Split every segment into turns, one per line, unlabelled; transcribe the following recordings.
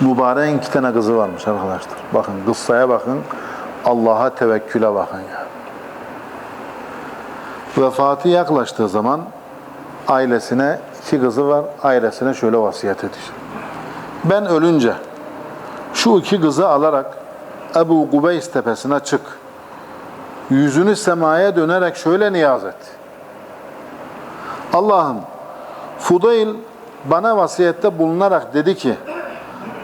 Mübareğin iki tane kızı varmış arkadaşlar. Bakın kıssaya bakın. Allah'a tevekküle bakın ya. Vefatı yaklaştığı zaman ailesine iki kızı var. Ailesine şöyle vasiyet ediyor. Ben ölünce şu iki kızı alarak Ebu Gubeys tepesine çık. Yüzünü semaya dönerek şöyle niyaz et. Allah'ım Fudayl bana vasiyette bulunarak dedi ki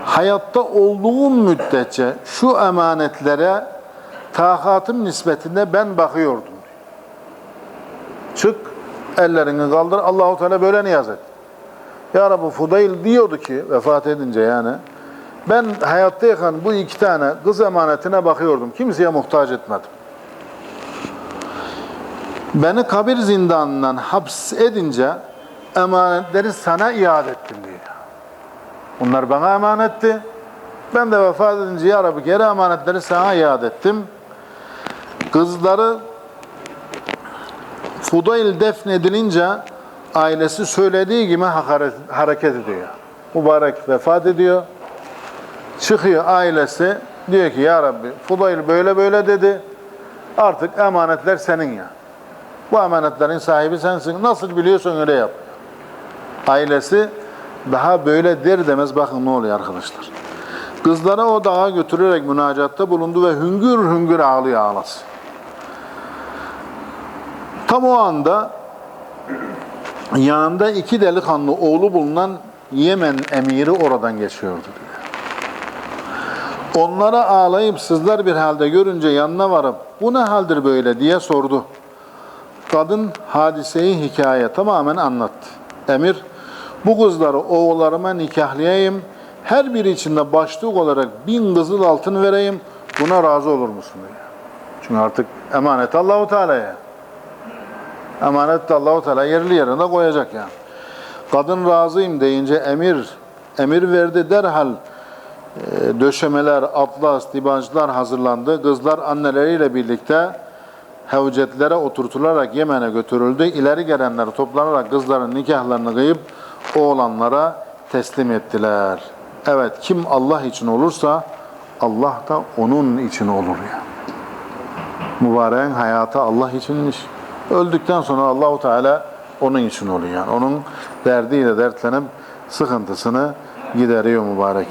hayatta olduğum müddetçe şu emanetlere takatım nispetinde ben bakıyordum. Çık, ellerini kaldır. Allahu Teala böyle niyaz et. Ya Rabbi Fudayl diyordu ki vefat edince yani ben hayattayken bu iki tane kız emanetine bakıyordum. Kimseye muhtaç etmedim. Beni kabir zindanından haps edince emanetleri sana iade ettim diyor. Bunlar bana emanetti. Ben de vefat edince ya Rabbi geri emanetleri sana iade ettim. Kızları Fudayl defnedilince ailesi söylediği gibi hareket ediyor. Mübarek vefat ediyor. Çıkıyor ailesi diyor ki ya Rabbi Fudayl böyle böyle dedi. Artık emanetler senin ya. Bu emanetlerin sahibi sensin. Nasıl biliyorsan öyle yap. Ailesi daha böyle der demez bakın ne oluyor arkadaşlar. Kızları o dağa götürerek münacatta bulundu ve hüngür hüngür ağlıyor ağlasın. Tam o anda yanında iki delikanlı oğlu bulunan Yemen emiri oradan geçiyordu. diyor. Onlara ağlayıp sızlar bir halde görünce yanına varıp bu ne haldir böyle diye sordu. Kadın hadiseyi hikaye tamamen anlattı. Emir, bu kızları oğullarıma nikahlayayım, her biri içinde başlık olarak bin kızıl altın vereyim, buna razı olur musun diyor. Çünkü artık emanet Allahu Teala'ya. Emanet Allahu Teala yerli yerine koyacak yani. Kadın razıyım deyince emir emir verdi derhal e, döşemeler, atlas, dibancılar hazırlandı. Kızlar anneleriyle birlikte hevcetlere oturtularak Yemen'e götürüldü. İleri gelenler toplanarak kızların nikahlarını kıyıp oğlanlara teslim ettiler. Evet kim Allah için olursa Allah da onun için olur ya. Mübareğin hayatı Allah içinmiş. Öldükten sonra Allahu Teala onun için oluyor yani. Onun derdiyle dertlenip sıkıntısını gideriyor mübarek.